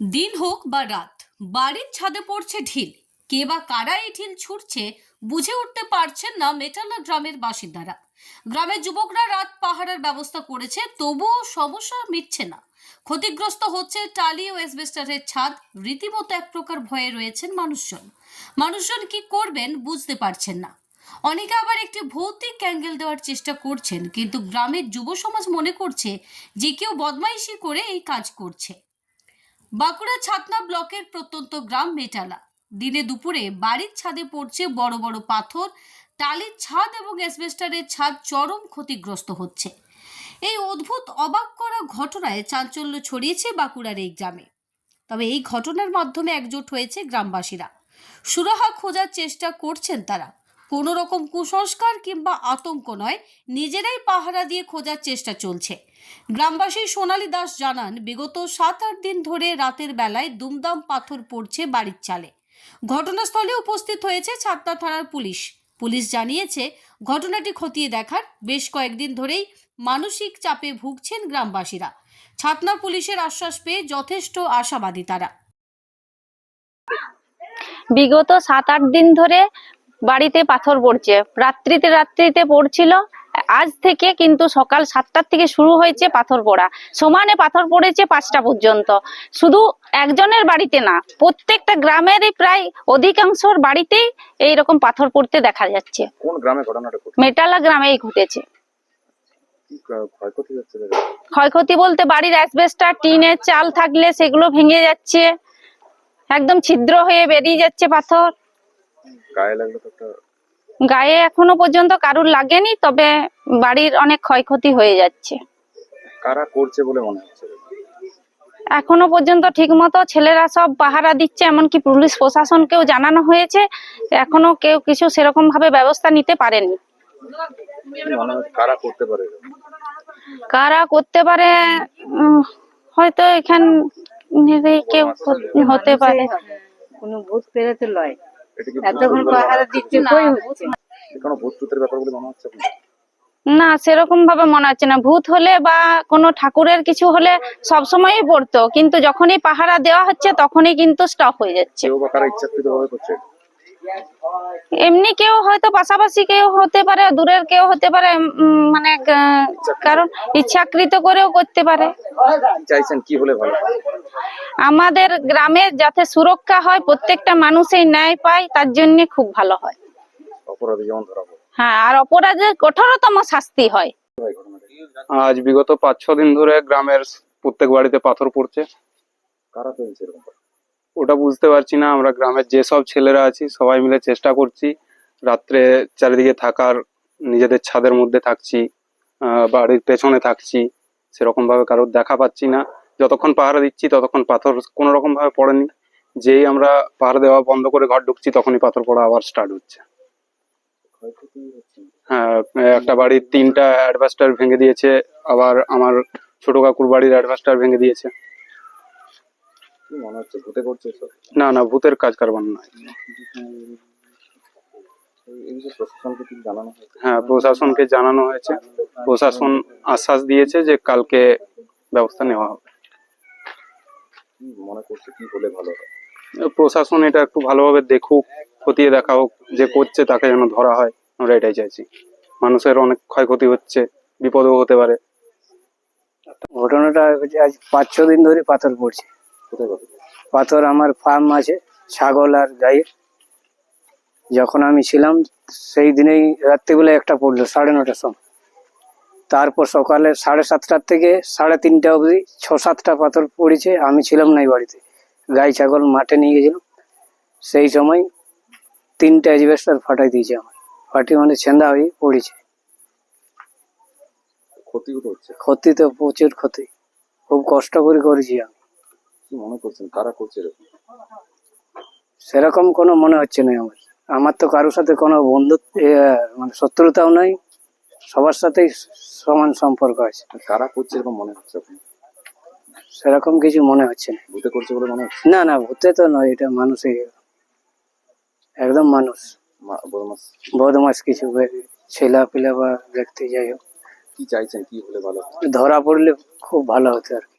দিন হোক বা রাত, বাড়ির ছাদে পড়ছে ঢিল। কে বা কারা এই ঢিল ছুটছে বুঝে উঠতে পারছেন না মেটালা গ্রামের বাসিন্দারা। গ্রামের যুবকরা রাত পাহারার ব্যবস্থা করেছে, তবুও সমস্যা মিটছে না। ক্ষতিগ্রস্ত হচ্ছে টালি ও এসবেস্টারের ছাদ, রীতিমতো এক প্রকার ভয়ে রয়েছেন মানুষজন। মানুষজন কি করবেন বুঝতে পারছেন না। অনেকে আবার একটি ভৌতিক ক্যাঙ্গেল দেওয়ার চেষ্টা করছেন, কিন্তু গ্রামের যুব সমাজ মনে করছে যে কেউ বদমাইশি করে এই কাজ করছে। বাঁকুড়া ছাতনা ব্লকের প্রত্যন্ত গ্রাম মেটালা। দিনে দুপুরে বাড়ির ছাদে পড়ছে বড় বড় পাথর, টালির ছাদ এবং অ্যাসবেস্টারের ছাদ চরম ক্ষতিগ্রস্ত হচ্ছে। এই অদ্ভুত, অবাক করা ঘটনায় চাঞ্চল্য ছড়িয়েছে বাঁকুড়ার এই গ্রামে। তবে এই ঘটনার মাধ্যমে একজোট হয়েছে গ্রামবাসীরা। সুরাহা খোঁজার চেষ্টা করছেন তারা। কোনো রকম কুসংস্কার কিংবা আতঙ্ক নয়, নিজেরাই পাহারা দিয়ে খোঁজার চেষ্টা চলছে। গ্রামবাসী সোনালী দাস জানান, বিগত সাত আট দিন ধরে রাতের বেলায় দুমদাম পাথর পড়ছে বাড়ির চালে। ঘটনাস্থলে উপস্থিত হয়েছে ছাতনা থানার পুলিশ। পুলিশ জানিয়েছে, ঘটনাটি খতিয়ে দেখার বেশ কয়েকদিন ধরেই মানসিক চাপে ভুগছেন গ্রামবাসীরা। ছাতনা পুলিশের আশ্বাস পেয়ে যথেষ্ট আশাবাদী তারা। বিগত সাত আট দিন ধরে বাড়িতে পাথর পড়ছে। রাত্রিতে রাত্রিতে পড়ছিল। আজ থেকে কিন্তু সকাল সাতটার থেকে শুরু হয়েছে পাথর পড়া। সমানে পাথর পড়েছে পাঁচটা পর্যন্ত। শুধু একজনের বাড়িতে না প্রত্যেকটা গ্রামেরই প্রায় অধিকাংশর বাড়িতেই এইরকম পাথর পড়তে দেখা যাচ্ছে। কোন গ্রামে ঘটনাটা মেটালা গ্রামেই ঘটেছে? ক্ষয়ক্ষতি বলতে বাড়ির অ্যাসবেস্টার টিনের চাল থাকলে সেগুলো ভেঙে যাচ্ছে। একদম ছিদ্র হয়ে বেরিয়ে যাচ্ছে পাথর। গায়ে লাগল তো একটা গায়ে এখনও পর্যন্ত কারুর লাগেনি তবে বাড়ির অনেক ক্ষয়ক্ষতি হয়ে যাচ্ছে। কারা করছে বলে মনে হচ্ছে? এখনও পর্যন্ত ঠিকমতো ছেলেরা সব পাহারা দিচ্ছে এমনকি পুলিশ প্রশাসনকেও জানানো হয়েছে এখনও কেউ কিছু সেরকম ভাবে ব্যবস্থা নিতে পারেনি। কারা করতে পারে? কারা করতে পারে উম, হয়তো এখান কেউ হতে পারে। কোনো ভূত পেরেতে লয়। এতক্ষণ বলে পাহারা মনে হচ্ছে? দিচ্ছে কই হচ্ছে কোনো ভূত টুতের ব্যাপার বলে মনে হচ্ছে না সেরকম ভাবে মনে হচ্ছে না। ভূত হলে বা কোনো ঠাকুরের কিছু হলে সব সবসময়ই পড়তো কিন্তু যখনই পাহারা দেওয়া হচ্ছে তখনই কিন্তু স্টপ হয়ে যাচ্ছে। করছে? এমনি কেউ হয়তো পাশাপাশি কেউ হতে পারে দূরের কেউ হতে পারে মানে কারণ ইচ্ছাকৃত করেও করতে পারে। কি চাইছেন কি হলে ভালো? আমাদের গ্রামে যাতে সুরক্ষা হয় প্রত্যেকটা মানুষই ন্যায় পায় তার জন্য খুব ভালো হয়। অপরাধী যেমন ধরা হ্যাঁ আর অপরাধের কঠোরতম শাস্তি হয়? আজ বিগত পাঁচ ছ দিন ধরে গ্রামের প্রত্যেক বাড়িতে পাথর পড়ছে। কারা ফেলছে এরকম করে? ওটা বুঝতে পারছি না। আমরা গ্রামের যেসব ছেলেরা আছি, সবাই মিলে চেষ্টা করছি রাত্রে চারিদিকে থাকার, নিজেদের ছাদের মধ্যে থাকছি বাড়ির পেছনে থাকছি সেরকম ভাবে কারোর দেখা পাচ্ছি না। যতক্ষণ পাহারা দিচ্ছি, ততক্ষণ পাথর কোনো রকম ভাবে পড়েনি। যেই আমরা পাহারা দেওয়া বন্ধ করে ঘর ঢুকছি, তখনই পাথর পড়া আবার স্টার্ট হচ্ছে। হ্যাঁ একটা বাড়ির তিনটা অ্যাডভাস্টার ভেঙে দিয়েছে, আবার আমার ছোট কাকুর বাড়ির অ্যাডভাস্টার ভেঙে দিয়েছে। মনে হচ্ছে ভূতে করছে? না না, ভূতের কাজ কারবার হয়েছে হ্যাঁ প্রশাসনকে জানানো হয়েছে। প্রশাসন আশ্বাস দিয়েছে যে কালকে ব্যবস্থা নেওয়া হবে। মনে করছে কি হলে ভালো হয় প্রশাসন এটা একটু ভালোভাবে দেখুক, খতিয়ে দেখা হোক যে করছে তাকে যেন ধরা হয়, আমরা এটাই চাইছি। মানুষের অনেক ক্ষয়ক্ষতি হচ্ছে, বিপদও হতে পারে। ঘটনাটা আজ পাঁচ ছ দিন ধরে পাথর পড়ছে। পাথর আমার ফার্ম আছে ছাগল আর গায়ে যখন আমি ছিলাম সেই দিনেই রাত্রিবেলা একটা পড়ল সাড়ে নটার সময়। তারপর সকালে সাড়ে সাতটার থেকে সাড়ে তিনটা অবধি ছ সাতটা পাথর পড়েছে আমি ছিলাম না বাড়িতে। গাই ছাগল মাঠে নিয়ে গেছিলাম। সেই সময় তিনটা এজবেস্টার ফাটাই দিয়েছে আমার ফাটি মানে ছেঁদা হয়ে পড়েছে। ক্ষতি হচ্ছে। ক্ষতি তো প্রচুর ক্ষতি। খুব কষ্ট করে করেছি আমি। কি মনে করছেন কারা করছে এরকম? সেরকম কোনো মনে হচ্ছে না আমার। আমার তো কারোর সাথে কোনো বন্ধুত্ব মানে শত্রুতাও নাই। সবার সাথেই সমান সম্পর্ক আছে। কারা করছে এরকম মনে হচ্ছে সেরকম কিছু মনে হচ্ছে না। ভূতে করছে বলে মনে হচ্ছে? না না ভূতে তো নয় এটা মানুষই একদম মানুষ। বদমাস। বদমাস কিছু ছেলা পিলা বা ব্যক্তি যাই হোক। কি চাইছেন কি হলে ভালো? ধরা পড়লে খুব ভালো হতো আর কি।